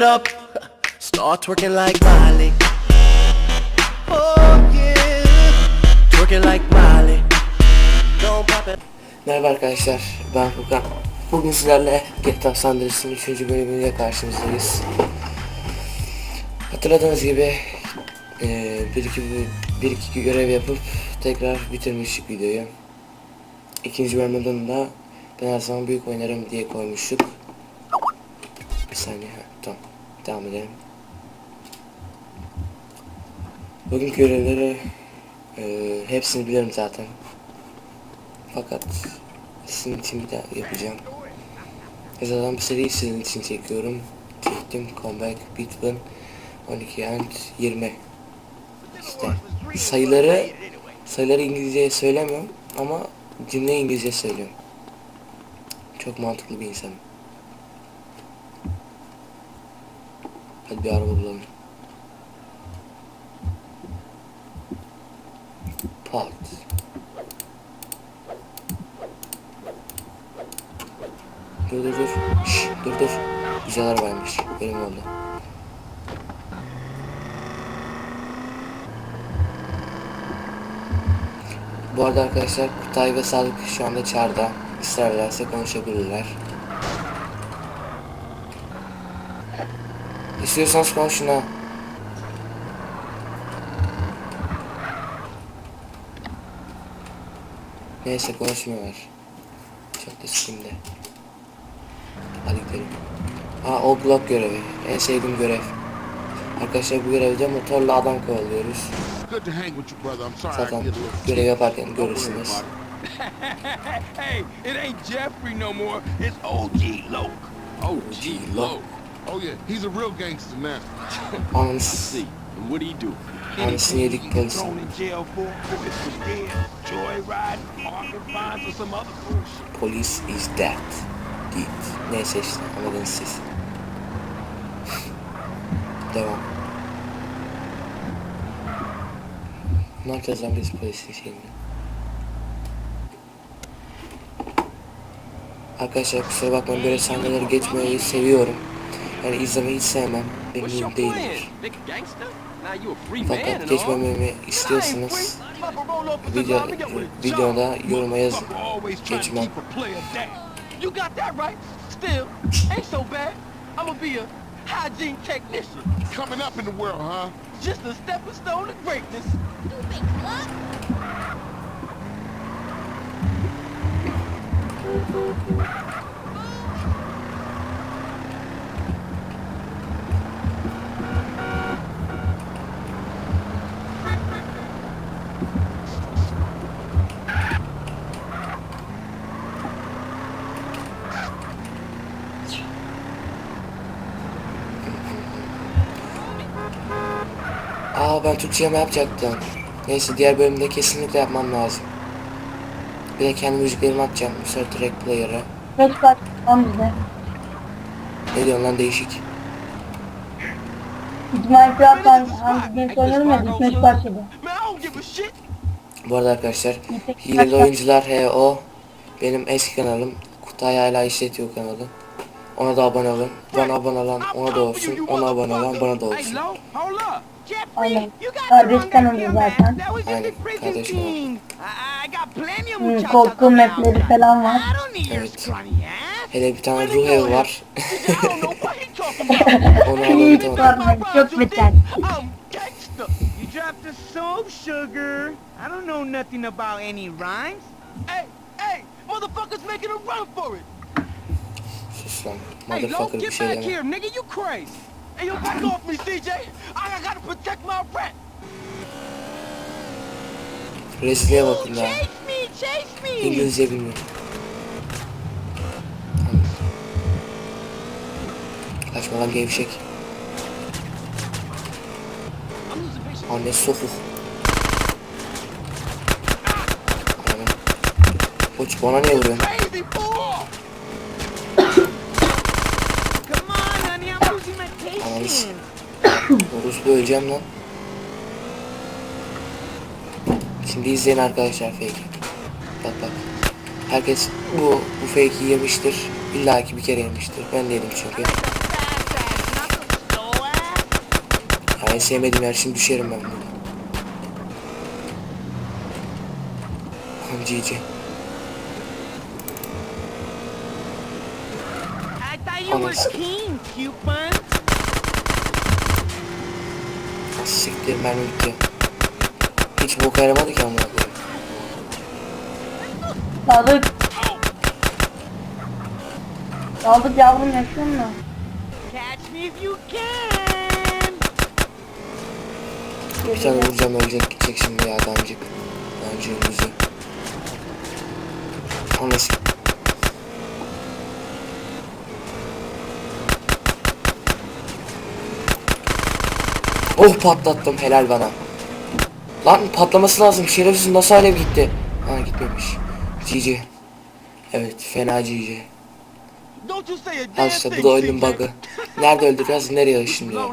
it up. Start twerking like Miley. Oh yeah. Twerking like Miley. Don't pop it. Merhaba arkadaşlar, ben Furkan. Bugün sizlerle GTA San Andreas'ın 3. bölümüyle karşınızdayız. Hatırladığınız gibi eee, bir iki bir iki görev yapıp tekrar bitirmiştik videoyu. İkinci bölümden de ben her zaman büyük oynarım diye koymuştuk. Bir saniye. Devam edelim. Bugünkü görevleri eee, hepsini bilirim zaten. Fakat sizin için bir daha yapacağım. Zaten bu seriyi sizin için çekiyorum. Çektim Comeback, Bitwin, 12 and 20. İşte sayıları sayıları İngilizce söylemiyorum ama cümle İngilizce söylüyorum. Çok mantıklı bir insanım. Hadi bir araba bulalım. Part. Dur dur dur. Şş, dur dur. Güzel arabaymış. Benim oldu. Bu arada arkadaşlar Kutay ve Sadık şu anda çarda. İster konuşabilirler. İstiyorsanız konuşun ha. Neyse konuşmuyorlar. Çok da sikimde. Hadi gidelim. Aa o blok görevi. En sevdiğim görev. Arkadaşlar bu görevde motorla adam kovalıyoruz. Zaten görev yaparken görürsünüz. hey, it ain't Jeffrey no more. It's OG Loke. OG Loke. Oh yeah, he's a real gangster now. Ananı See, and what he do? Anasını yedik bullshit. Police is dead. Git. Neyse işte anladınız siz. Devam. Ne yapacağız lan biz polisin şeyini? Arkadaşlar kusura bakmayın böyle sahneleri geçmeyi seviyorum. Yani izlemeyi hiç sevmem. Benim değildir. You Fakat geçmememi istiyorsanız video, videoda yoruma yazın. Geçmem. You got that right. Still, ain't so bad. I'ma be a hygiene technician. Coming up in the world, huh? Just a stepping stone to greatness. Aa ben Türkçe yama yapacaktım. Neyse diğer bölümde kesinlikle yapmam lazım. Bir de kendi müziklerimi atacağım. Mesela track player'a. Geç bak tam bize. Ne diyorsun lan değişik. Minecraft'tan hangi games oynayalım ya düşmeş başladı. Bu arada arkadaşlar Hileli Oyuncular HO benim eski kanalım. Kutay hala işletiyor kanalı. Ona da abone olun. Bana abone olan ona da olsun. Ona abone olan bana da olsun. Lo, hold up. Aynen. Jeffrey, you got Kardeş the wrong kanalı idea, zaten. man. That was in Aynen, the prison kardeş kanalı. scene. I, I got plenty of Hmm, muchachas korku around mapleri here. falan var. I don't need your Evet. scrawny ass. Hele bir tane Where ruh they evi going? var. I don't know what he talking about. Onu Hiç alalım. sorma çok beter. I'm gangster. You dropped the soap, sugar. I don't know nothing about any rhymes. Hey, hey, motherfuckers making a run for it. Sus lan. Hey, Lo, Motherfucker bir get şey back deme. here, nigga. You crazy. Hey, yo, back off me, CJ. I, gotta protect my rent. Rezilliğe bakın daha. Chase me, chase me. İngilizce bilmiyor. Kaçma lan gevşek. Anne sokuk. Koç bana niye vuruyorsun? Orospu öleceğim lan. Şimdi izleyin arkadaşlar fake. Bak bak. Herkes bu bu fake'i yemiştir. İlla ki bir kere yemiştir. Ben de yedim çünkü. Fast ass, not the En sevmediğim yer şimdi düşerim ben burada. GG. I Siktir mermi bitti. Hiç boka yaramadı ki amına koyayım. Sadık. Sadık yavrum yaşıyor mu? Catch me if you can. Bir tane vuracağım ölecek gidecek şimdi ya damcık. Damcığın yüzü. Anlasın. Oh patlattım helal bana. Lan patlaması lazım şerefsiz nasıl alev gitti. Ha gitmemiş. GG. Evet fena GG. Don't you say a Al damn işte bu da oyunun bug'ı. Nerede öldüreceğiz nereye ışınlıyor.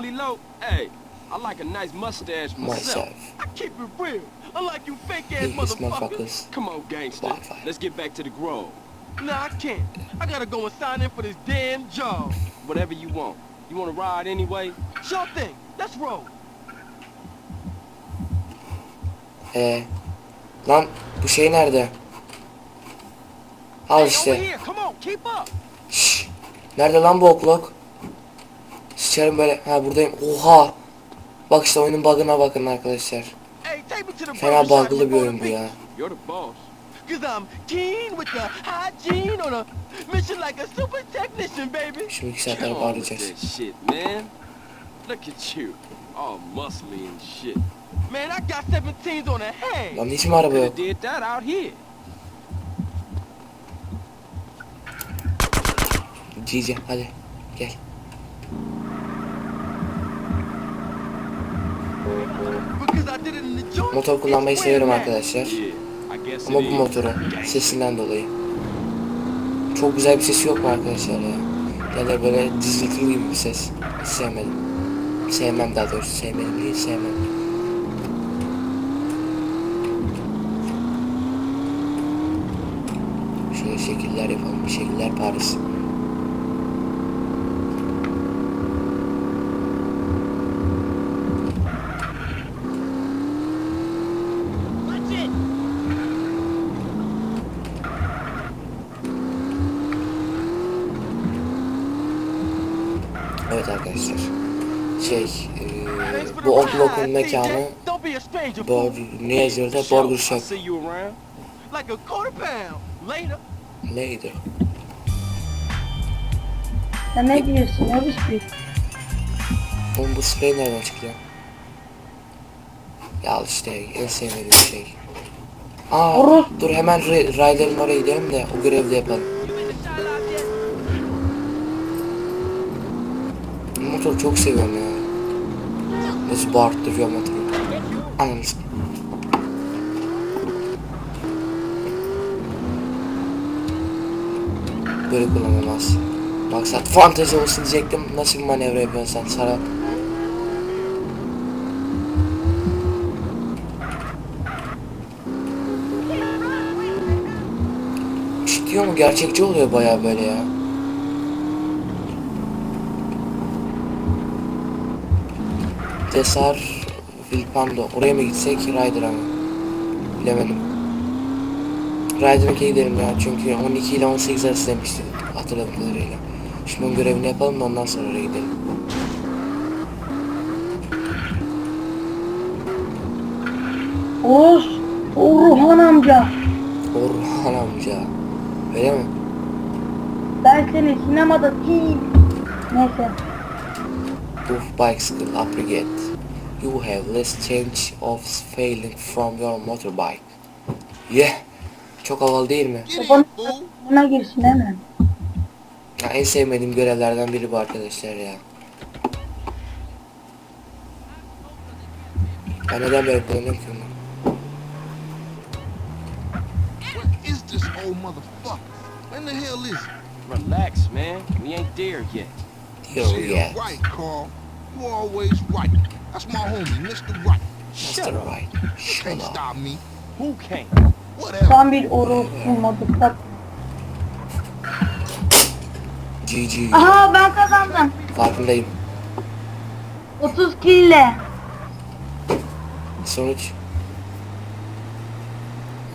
Myself. Unlike you fake ass motherfuckers. Come on, gangster. Let's get back to the grove. Nah, I can't. I gotta go and sign in for this damn job. Whatever you want. You want to ride anyway? Sure thing. Let's roll. Ee, lan bu şey nerede? Al işte. here. Come on, keep up. Şşş. Nerede lan bu oklok? Sıçarım böyle. Ha buradayım. Oha. Bak işte oyunun bug'ına bakın arkadaşlar. Fena bug'lı bir oyun the bu ya. Şimdi iki saatler bağıracağız. Look at you. All muscly and shit. Man, I got 17s on the head. Lan mi araba have did that out here. GG hadi. Gel. Because I. Motor kullanmayı weird, arkadaşlar. Ama bu motoru sesinden dolayı. Çok güzel bir sesi yok mu arkadaşlar ya? Ya da böyle diziltili gibi bir ses. Hiç sevmedim. Sevmem daha doğrusu. Sevmedim değil sevmem. Şekiller yapalım. Şekiller Paris. Watch it. Evet arkadaşlar. Şey, the bu Oblok'un mekanı Bor fool. ne yazıyor da Sure, Burger I'll Shop. Later. Sen ne diyorsun? Ne biçim? Oğlum bu sprey nereden çıktı? Ya al işte en sevmediğim şey. Aa Orus. dur hemen Raylar'ın oraya gidelim de o görevi de yapalım. Motoru çok seviyorum ya. Nasıl bağırttırıyor motoru. Ananı Böyle kullanılmaz. Maksat fantezi olsun diyecektim. Nasıl bir manevra yapıyorsun sen Serap? Ciddi mu? Gerçekçi oluyor baya böyle ya. Cesar Vilpando. Oraya mı gitsek Ryder'a mı? Bilemedim. Ryder'a gidelim ya çünkü 12 ile 18 arası demişti hatırladığım kadarıyla. Şimdi onun görevini yapalım da ondan sonra oraya gidelim. Oğuz. Orhan amca. Orhan amca. Öyle mi? Ben seni sinemada değil. Neyse. Bike skill upgrade. You have less chance of failing from your motorbike. Yeah. Çok havalı değil mi? Babanın buna girsin hemen. Ya en sevmediğim görevlerden biri bu arkadaşlar ya. Ben neden böyle kullanıyorum ki onu? What is this old motherfucker? When the hell is it? Relax, man. We ain't there yet. Yo yeah. right, Carl. You always right. That's my homie, Mr. Right. Mr. Right. Shut can't up. stop me. Who can't? Tam bir orospu. GG. Aha ben kazandım. Farkındayım. 30 kill ile. Sonuç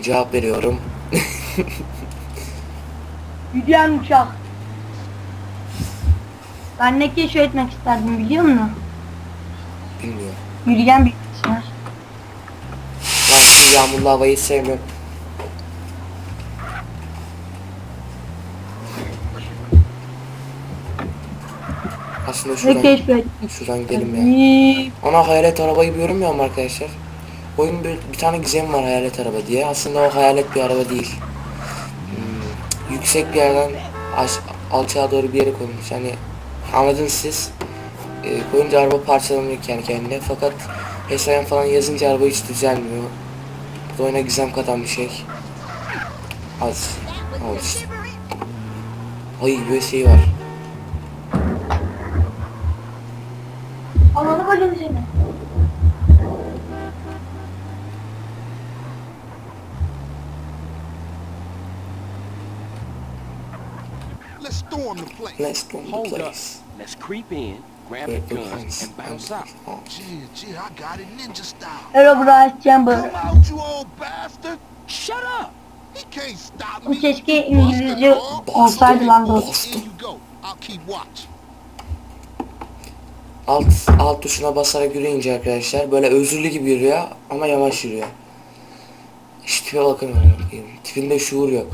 cevap veriyorum. Yürüyen uçak. Ben ne keşfetmek isterdim biliyor musun? Bilmiyorum. Yürüyen bir bilgisayar. Ben şu yağmurlu havayı sevmiyorum. Aslında şuradan, şuradan gidelim ya. Ana hayalet arabayı görmüyorum arkadaşlar. Oyun bir, bir tane gizem var hayalet araba diye. Aslında o hayalet bir araba değil. Hmm, yüksek bir yerden aş, alçağa doğru bir yere koymuş. Hani anladınız siz. E, koyunca araba parçalanıyor kendi kendine. Fakat hesabın falan yazınca araba hiç düzelmiyor. Bu da oyuna gizem katan bir şey. Az. Al işte. Ay USA var. Ananı bacını seni. Let's storm the place. Let's go to the Hold up. place. Let's creep in, grab the guns, and bounce out. Oh. Gee, gee, I got it ninja style. Herobrine Chamber. Come out, you old bastard. Shut up! He can't stop Bu me. keşke İngilizce olsaydı lan dost. In you go. I'll keep watch. Alt alt tuşuna basarak yürüyünce arkadaşlar böyle özürlü gibi yürüyor ama yavaş yürüyor. İşte tipe bakın. Tipinde şuur yok.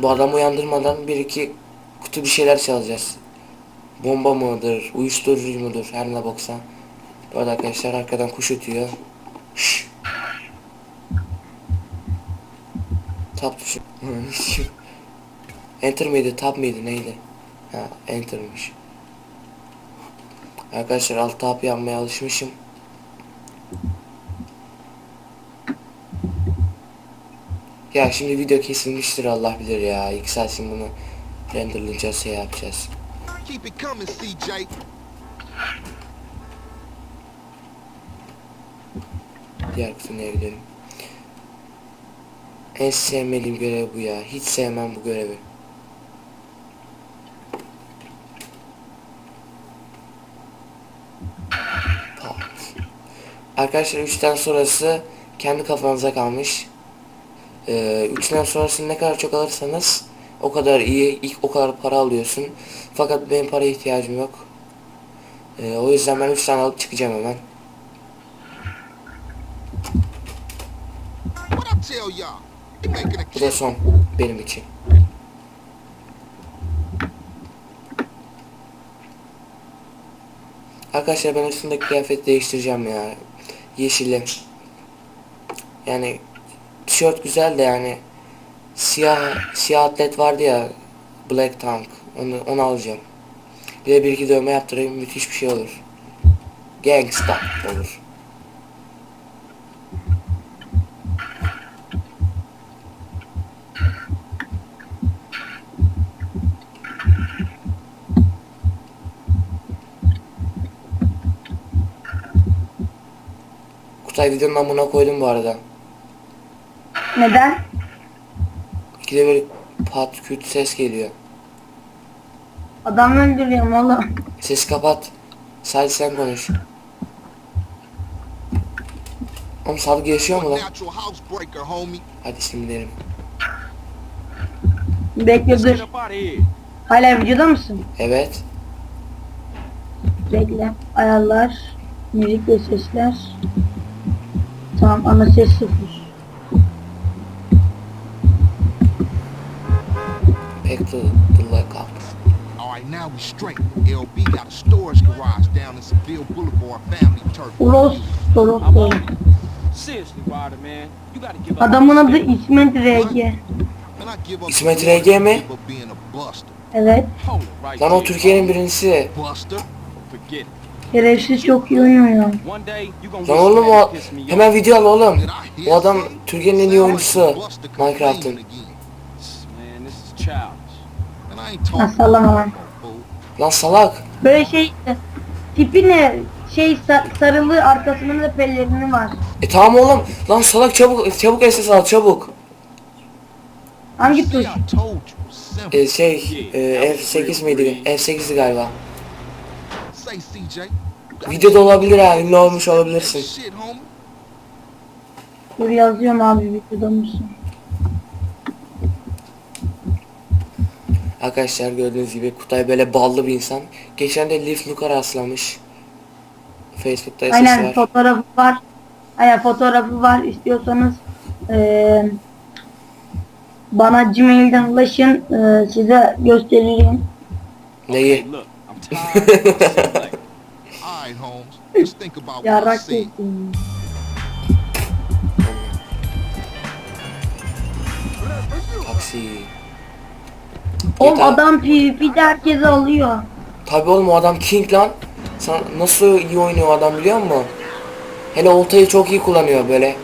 Bu adamı uyandırmadan bir iki kutu bir şeyler çalacağız. Bomba mıdır, uyuşturucu mudur her ne boksa. Bu arada arkadaşlar arkadan kuş ötüyor. Tap tuşu. Enter miydi, tab mıydı, neydi? Ha, enter'mış. Arkadaşlar alt tab yapmaya alışmışım. Ya şimdi video kesilmiştir Allah bilir ya. Şimdi bunu renderlayacağız, şey yapacağız. Diğer kısmına gidelim. En sevmediğim görev bu ya. Hiç sevmem bu görevi. Arkadaşlar 3'ten sonrası kendi kafanıza kalmış. Ee, 3'ten sonrasını ne kadar çok alırsanız o kadar iyi, ilk o kadar para alıyorsun. Fakat benim paraya ihtiyacım yok. Ee, o yüzden ben 3 tane alıp çıkacağım hemen. Bu da son benim için. Arkadaşlar ben üstümdeki kıyafet değiştireceğim ya. Yeşili. Yani tişört güzel de yani siyah siyah atlet vardı ya Black Tank onu onu alacağım. Bir de bir iki dövme yaptırayım müthiş bir şey olur. Gangsta olur. Kutay videonun amına koydum bu arada. Neden? İkide bir pat küt ses geliyor. Adam öldürüyorum oğlum. Ses kapat. Sadece sen konuş. Oğlum Sadık yaşıyor mu lan? Hadi şimdi gidelim. Bekle dur. Hala videoda mısın? Evet. Bekle. Ayarlar. Müzik ve sesler. Tamam ana ses sıfır. Back to the lookout. All right, now we straight. LB got a storage garage down in Seville Boulevard, family turf. Uros Soros I'm Soros. on. Seriously, Ryder, man. You gotta give up. Adamın adı. İsmet RG. İsmet the RG mi? Evet. Lan o. Türkiye'nin birincisi. Şerefsiz çok iyi oynuyor. Lan oğlum o hemen video al oğlum. Bu adam? Türkiye'nin en iyi oyuncusu Minecraft'ın. Ha sallama lan. salak. Böyle şey tipi ne? Şey sa- sarılı arkasının da pelerini var. E tamam oğlum. Lan salak çabuk çabuk SS al çabuk. Hangi tuş? E, şey e, F8 miydi? F8'di galiba. Videoda olabilir ha. Ünlü olmuş olabilirsin. Dur yazıyorum abi videoda mısın? Arkadaşlar gördüğünüz gibi Kutay böyle ballı bir insan. Geçen de Leaf Luka rastlamış. Facebook'ta SS Aynen var. fotoğrafı var. Aynen fotoğrafı var. İstiyorsanız eee bana Gmail'den ulaşın. Eee, size gösteririm. Neyi? Hey, look, I'm tired of being so black. Alright, Holmes. Just think about what I Yarrak said. Taksi. Oğlum Yeter. adam PvP'de herkesi alıyor. Tabi oğlum o adam King lan. Sen nasıl iyi oynuyor adam biliyor musun? Hele oltayı çok iyi kullanıyor böyle.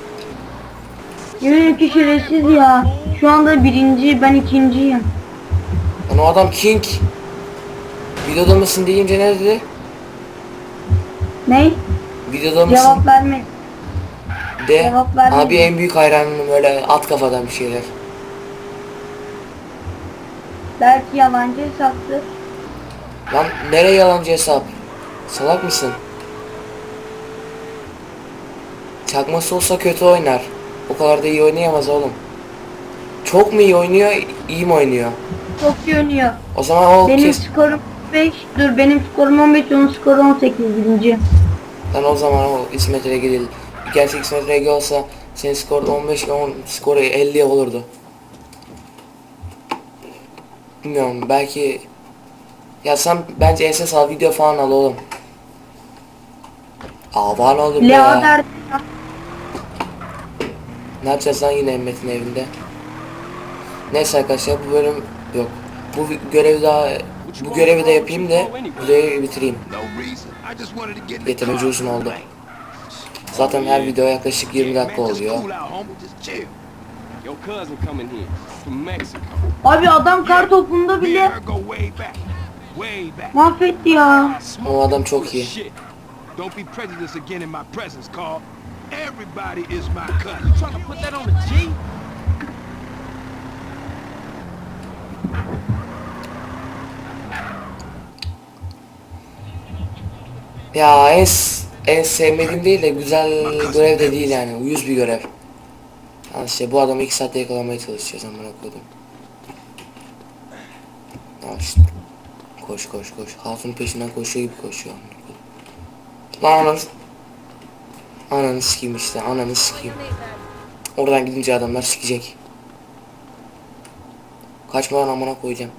Yemin ki şerefsiz ya. Şu anda birinci ben ikinciyim. Lan o adam King. Videoda mısın deyince ne dedi? Ne? Videoda mısın? Cevap verme. De. cevap vermedi. Abi en büyük hayranım böyle at kafadan bir şeyler. Belki yalancı hesaptır. Lan nereye yalancı hesap? Salak mısın? Çakması olsa kötü oynar. O kadar da iyi oynayamaz oğlum. Çok mu iyi oynuyor, iyi mi oynuyor? Çok iyi oynuyor. O zaman o Benim kes... skorum 5. Dur benim skorum 15, onun skoru 18 birinci. Lan o zaman o İsmet Ege değil. Gerçek İsmet Ege olsa senin skor 15 10 skoru 50 olurdu. Bilmiyorum belki ya sen bence SS al video falan al oğlum. Aman oğlum Lea ya. Ne yapacağız lan yine Emmet'in evinde? Neyse arkadaşlar bu bölüm yok. Bu vi- görevi daha bu görevi de yapayım da videoyu bitireyim. Yeterince uzun oldu. Zaten her video yaklaşık 20 dakika oluyor. Your cousin coming here from Mexico. Abi adam kar topunda bile mahvetti ya. O adam çok iyi. Don't be prejudiced again in my presence, Carl. Everybody is my cousin. Trying to put that on the G? Ya en, en sevmediğim değil de güzel görev de değil yani. Uyuz bir görev. Ya işte bu adamı 2 saatte yakalamaya çalışacağız amına koydum. Ya işte. Koş koş koş. Hatun peşinden koşuyor gibi koşuyor. Lan ananı... Ananı sikeyim işte ananı sikeyim. Oradan gidince adamlar sikecek. Kaçmadan amına koyacağım.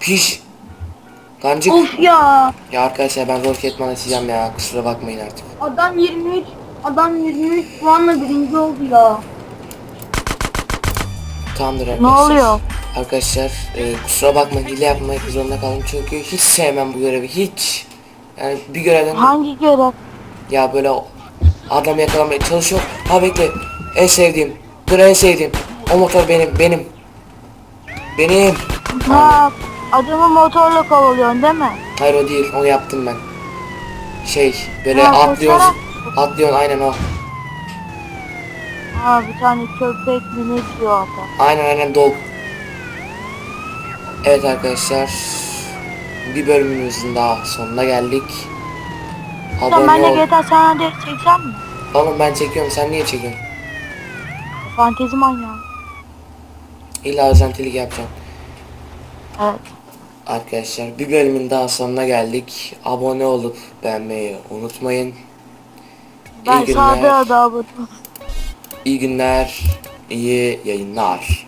Piş. Gancık. Of ya. Ya arkadaşlar ben Rocketman açacağım ya kusura bakmayın artık. Adam 23, adam 23 puanla birinci oldu ya. Tamamdır arkadaşlar. Ne oluyor? Arkadaşlar e, kusura bakmayın hile yapmak zorunda kaldım çünkü hiç sevmem bu görevi hiç. Yani bir görevden Hangi görev? ya böyle adam yakalamaya çalışıyor. Ha bekle en sevdiğim dur en sevdiğim o motor benim benim. Benim. Ha, adamı motorla kovalıyorsun değil mi? Hayır o değil onu yaptım ben. Şey böyle Ha, atlıyorsun. koşarak. Atlıyorsun aynen o. Ha bir tane köpek mi ne diyor hatta. Aynen aynen dog. Evet arkadaşlar. Bir bölümümüzün daha sonuna geldik. Sen Abone ben ol. de GTA San Andreas çeksem mi? Oğlum ben çekiyorum sen niye çekiyorsun? Fantezi manyağı. İlla özentilik yapacağım. Evet. Arkadaşlar bir bölümün daha sonuna geldik. Abone olup beğenmeyi unutmayın. Ben İyi günler. İyi günler. iyi yayınlar.